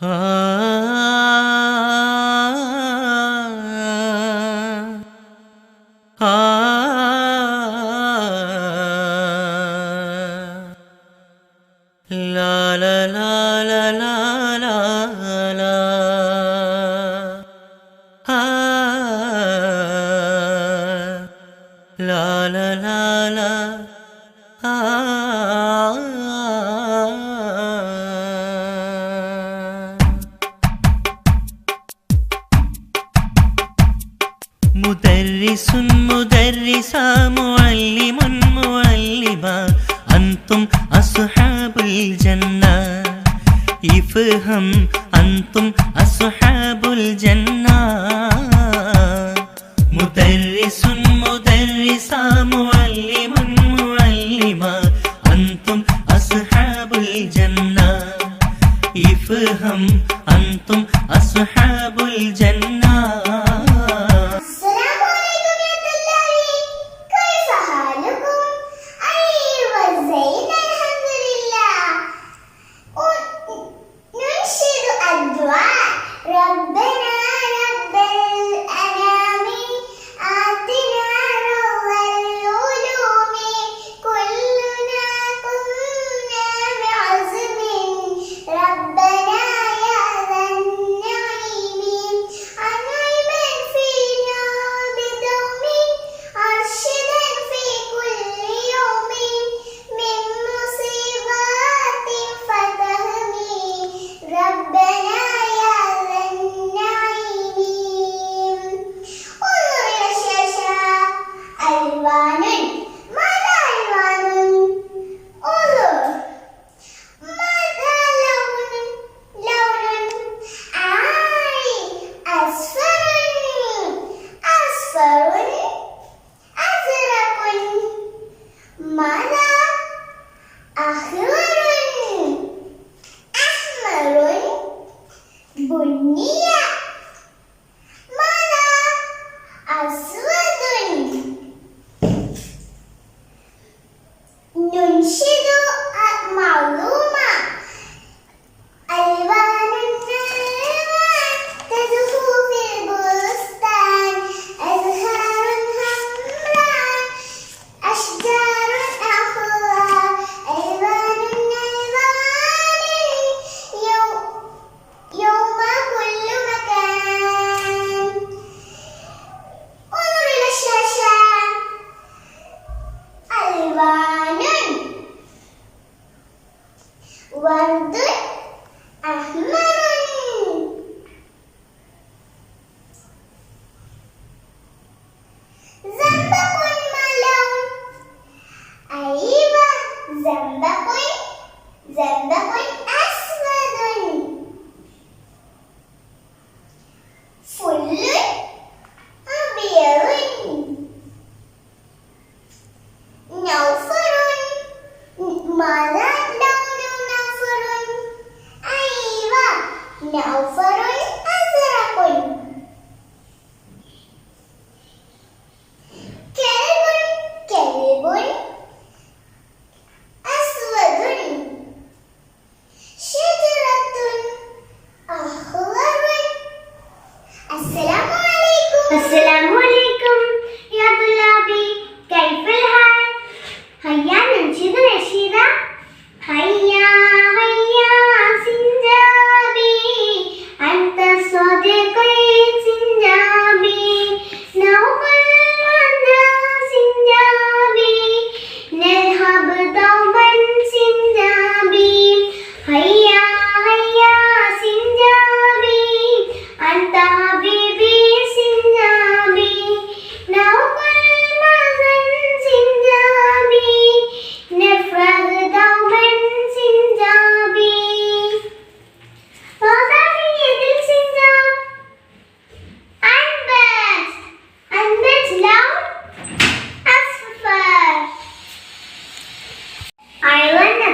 Ah. مدرس مدرسة معلم معلمة أنتم أصحاب الجنة افهم أنتم أصحاب الجنة مدرس مدرسة معلمة வந்து அஹ்மத் how far away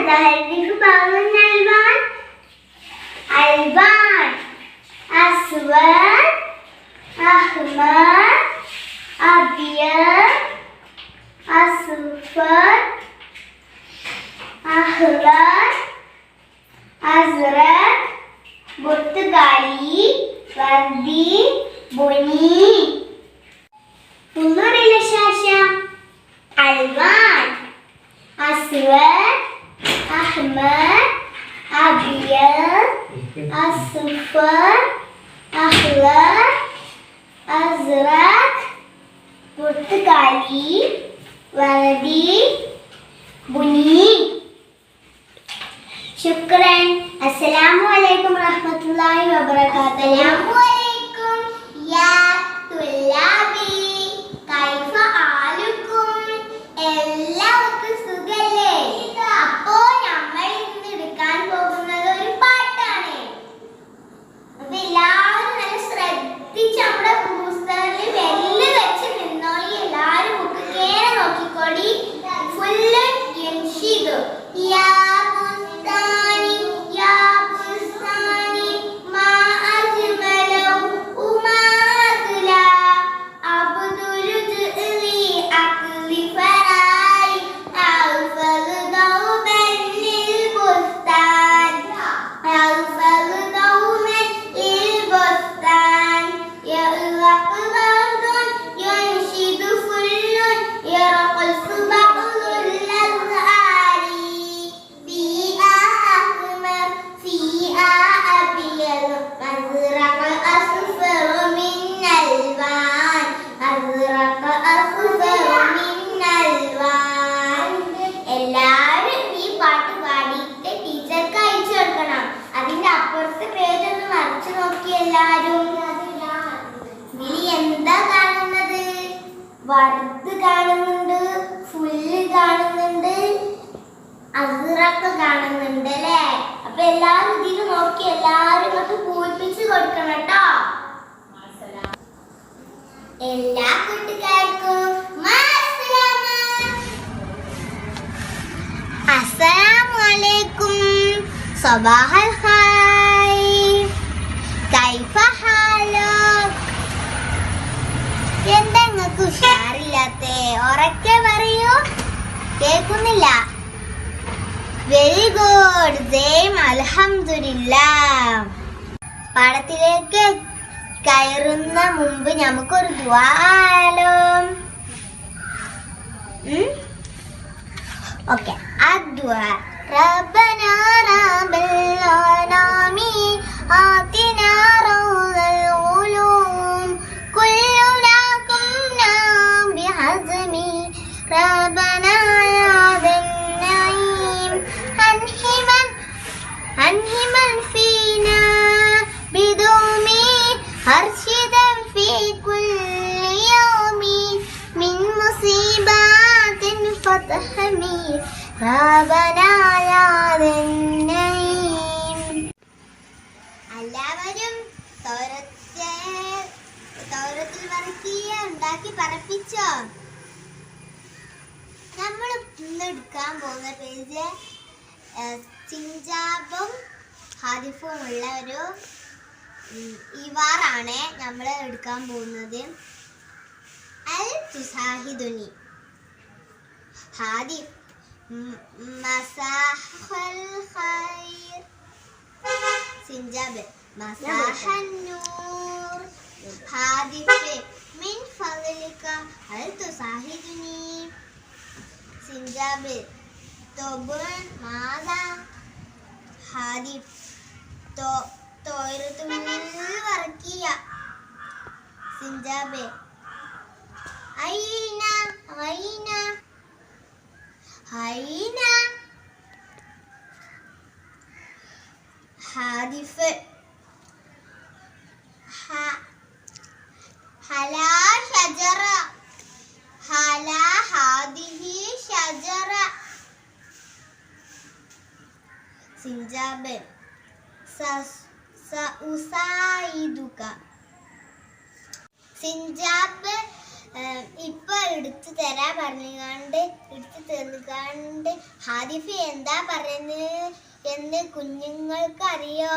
البر بر البر البر أسود أحمر أبيض أصفر أخضر أزرق برتقالي وردي بني انظر إلى الشاشة الوان أسود അഹ്മദ് അബിയദ് അസ്ഫർ അഹ്ലർ അസ്റഖ് പുർത്തുകാലി വർദി ബുനി ശുക്രൻ അസ്സലാമു അലൈക്കും റഹ്മത്തുള്ളാഹി വബറകാതുഹു അസ്സലാമു അലൈക്കും യാ തുല്ലാബി എല്ലാ കൂട്ടുകാർക്കും മാസ്സലാമ അസ്സലാമു അലൈക്കും സബാഹൽ ഖൈർ കൈഫ നിങ്ങൾക്ക് ഉഷാറില്ലാത്തേ? ഉറക്കെ പറയൂ. കേൾക്കുന്നില്ല. വെരി ഗുഡ് ജെയിം പാടത്തിലേക്ക് കയറുന്ന മുമ്പ് നമുക്കൊരു ദ്വാലോ اوكي الدعاء ربنا رب الانام آتنا مصيبات فتحمي ربنا يا ذا النعيم എല്ലാവരും തോരത്തെ തോരത്തിൽ വറക്കിയ ഉണ്ടാക്കി പറപ്പിച്ചോ നമ്മൾ ഇന്ന് എടുക്കാൻ പോകുന്ന പേജ് ചിഞ്ചാബും ഹാദിഫും ഉള്ള ഒരു ഉം, ഇവാറാണ് നമ്മൾ എടുക്കാൻ പോകുന്നത് അൽ തുസാഹിദുനി حادث مساح الخير سنجاب مساح النور حادث من فضلك هل تساعدني سنجاب طب ماذا حادث طائرة الورقية سنجاب أين أين അയിന അയിന ഹാദിഫ് ഹ- ഹലാ ഷജറ ഹലാ ഹാദിഹി ഷജറ സിഞ്ചാബ് സ- സഉസായിദുക സിഞ്ചാബ് ഇപ്പൊ എടുത്തു തരാ പറഞ്ഞുകൊണ്ട് എടുത്തു തന്നുകാണ്ട് ഹാരിഫ് എന്താ പറയുന്നത് എന്ന് കുഞ്ഞുങ്ങൾക്ക് അറിയോ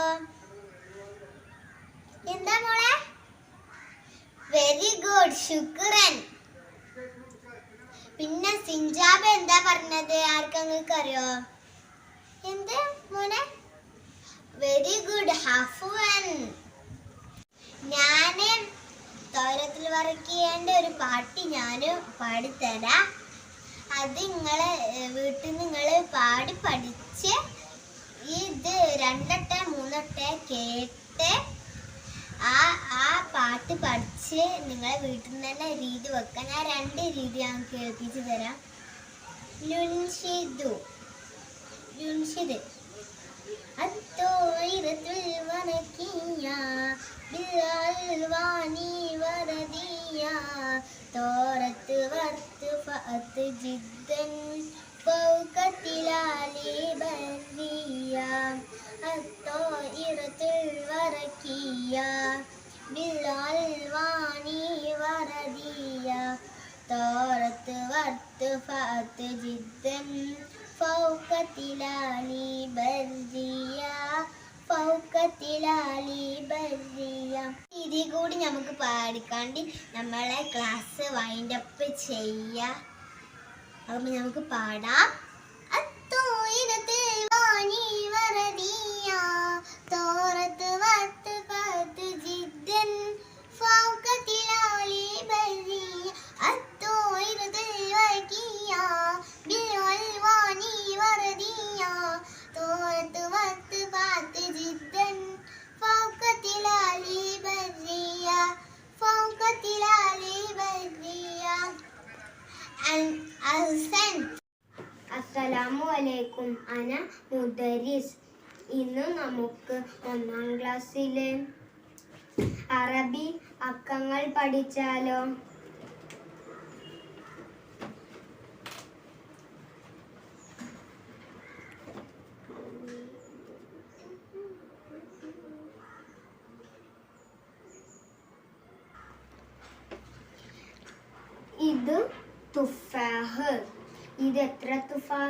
എന്താ മോളെ? വെരി ഗുഡ് ശുക്രൻ. പിന്നെ സിഞ്ചാബ് എന്താ പറഞ്ഞത്? ആർക്കങ്ങൾക്ക് അറിയോ എന്ത് മോനെ വെരി ഗുഡ് ഹഫുവൻ ഞാൻ തോരത്തിൽ വറക്കേണ്ട ഒരു പാട്ട് ഞാൻ പാടിത്തരാം. അത് നിങ്ങൾ വീട്ടിൽ നിങ്ങൾ പാടി പഠിച്ച് ഇത് രണ്ടട്ടെ മൂന്നട്ടെ കേട്ട് ആ ആ പാട്ട് പഠിച്ച് നിങ്ങളെ വീട്ടിൽ നിന്ന് തന്നെ രീതി വെക്കാൻ ആ രണ്ട് രീതി ഞാൻ കേൾപ്പിച്ച് തരാം. ലുൻഷിദു ലുൻഷിദ് അത്തോയിരത്തിൽ വനക്കിയ ബിലാൽ വരദിയ തോറത്ത് വർത്ത് ഫത്ത് ജിദ്ദൻ ഫൗകത്തിലാലി ബർദിയ അത്തോയിറത്തിൽ വറക്കിയ ബിൽവാനി വറദിയ തോറത്ത് വർത്ത് ഫത്ത് ജിദ്ദൻ ഫൗകത്തിലാലി ബർദിയ ഇതി കൂടി നമുക്ക് പാടിക്കാണ്ട് നമ്മളെ ക്ലാസ് വൈൻഡപ്പ് ചെയ്യാം. അപ്പം നമുക്ക് പാടാം. وارتفعت جدا فوق تلال برية فوق تلال برية أحسنت അസ്സലാമു അലൈക്കും അന മുദരിസ് ഇന്ന് നമുക്ക് ഒന്നാം ക്ലാസ്സിലെ അറബി അക്കങ്ങൾ പഠിച്ചാലോ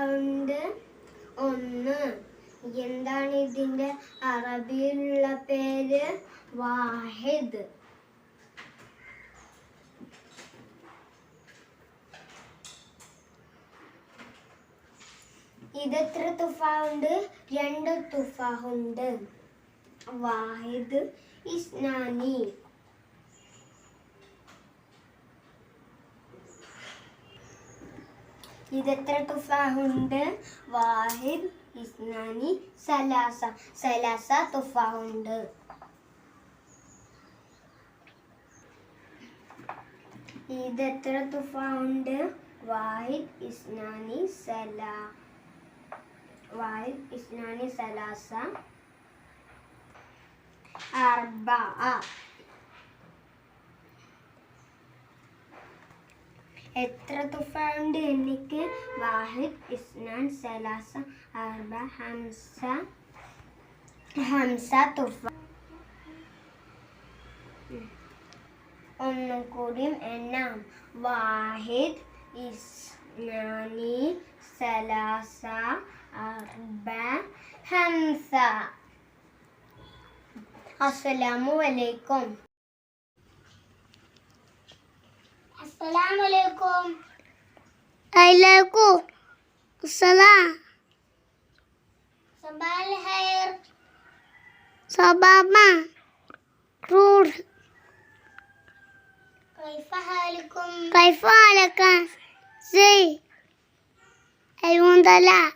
തുഫാഹുണ്ട് ഒന്ന്. എന്താണ് ഇതിന്റെ അറബിയിലുള്ള പേര്? വാഹിദ്. ഇത് എത്ര തുഫാഹുണ്ട് രണ്ട് തുഫാഹുണ്ട് വാഹിദ് ഇസ്നാനി. ഇത് എത്ര തുഫാഹുണ്ട് വാഹിദ് ഇസ്നാനി സലാസ. സലാസ തുഫാഹുണ്ട് ഇത് എത്ര തുഫാഹുണ്ട് വാഹിദ് ഇസ്നാനി സലാ വാഹിദ് ഇസ്നാനി സലാസ. അർബ. എത്ര തുഫാണ്ട് എനിക്ക് വാഹിദ് ഇസ്നാൻ സലാസ അർബ ഹംസ ഹംസ തുഫ ഒന്നും കൂടിയും എണ്ണാം വാഹിദ് ഇസ്നാനി സലാസ അർബ ഹംസ അസ്സലാമു അലൈക്കും السلام عليكم عليكم السلام صباح الخير صباح ما رور كيف حالكم كيف حالك زي الحمد لله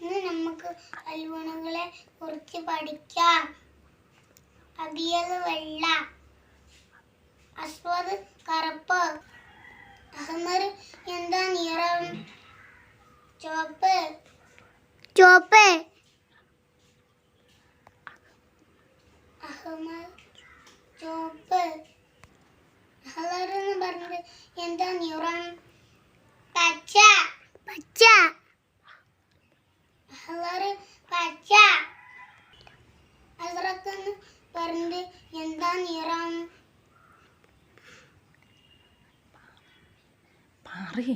ഇന്ന് നമുക്ക് അൽവണങ്ങളെ കുറിച്ച് പഠിക്കാം അബിയത് വെള്ള. അസ്വദ് കറുപ്പ്. അഹമ്മദ് എന്താ നിറം? ചുവപ്പ്. ചുവപ്പ്. അഹമ്മദ് ചുവപ്പ്. അഹ്ലർ എന്ന് പറഞ്ഞത് എന്താ നിറം? പച്ച. പച്ച. അഹ്ലർ പച്ച. എന്ന് പറഞ്ഞത് എന്താ നിറം? പറയേ.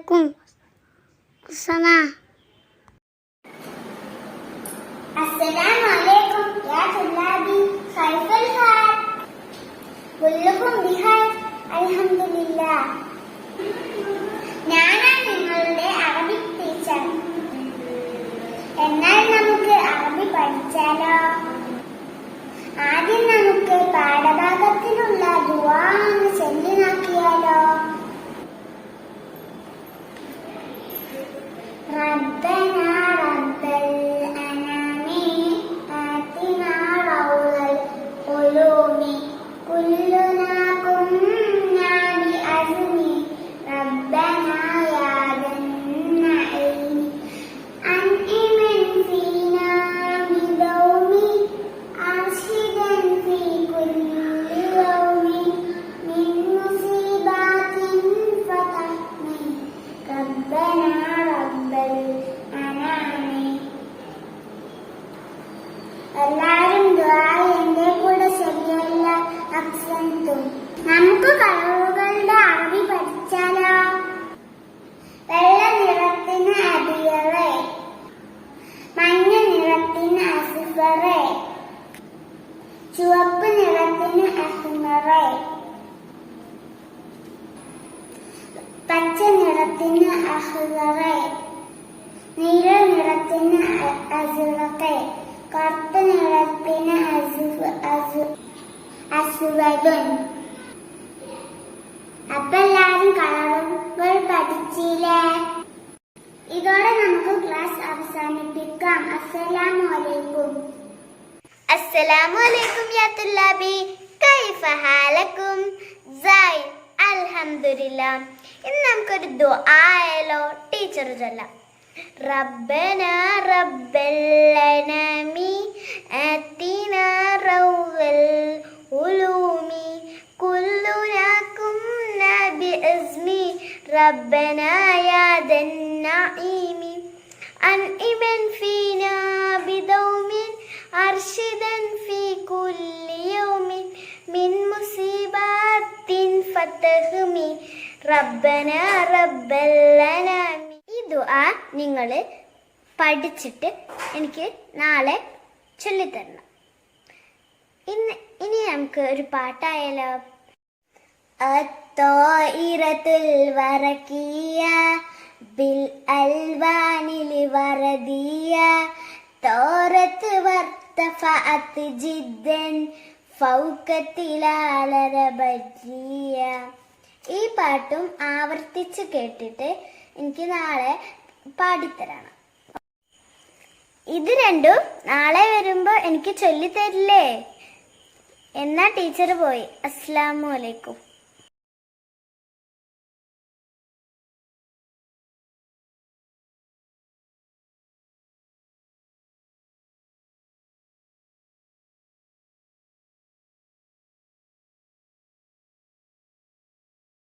com o Saná. പഠിച്ചില്ലേ ഇതോടെ നമുക്ക് ക്ലാസ് അവസാനിപ്പിക്കാം അസ്സലാമു അലൈക്കും അസ്സലാമു അലൈക്കും യാ തുല്ലാബി കൈഫ ഹാലക്കും സൈൻ അൽഹംദുലില്ലാ ഇന്ന് നമുക്കൊരു ദുആയാലോ ടീച്ചർ ചൊല്ലാം ربنا رب الأنام آتنا روض العلوم كلنا كنا بإذن ربنا يا ذا النعيم أنعم فينا بدوم أرشدا في كل يوم من مصيبات فتهمي ربنا رب الأنام ഈ ദുആ നിങ്ങൾ പഠിച്ചിട്ട് എനിക്ക് നാളെ ചൊല്ലിത്തരണം ഇന്ന് ഇനി നമുക്ക് ഒരു പാട്ടായാലോ തോയിരത്തിൽ വറക്കിയ ബിൽ അൽവാനിൽ വറദിയ വർത്ത വർത്തഫഅത്ത് ജിദ്ദൻ ഫൗക്കത്തിലാലര ബജിയ ഈ പാട്ടും ആവർത്തിച്ച് കേട്ടിട്ട് എനിക്ക് നാളെ പാടിത്തരണം. ഇത് രണ്ടും നാളെ വരുമ്പോൾ എനിക്ക് ചൊല്ലിത്തരില്ലേ? എന്നാ ടീച്ചർ പോയി. അസ്സാമലൈക്കും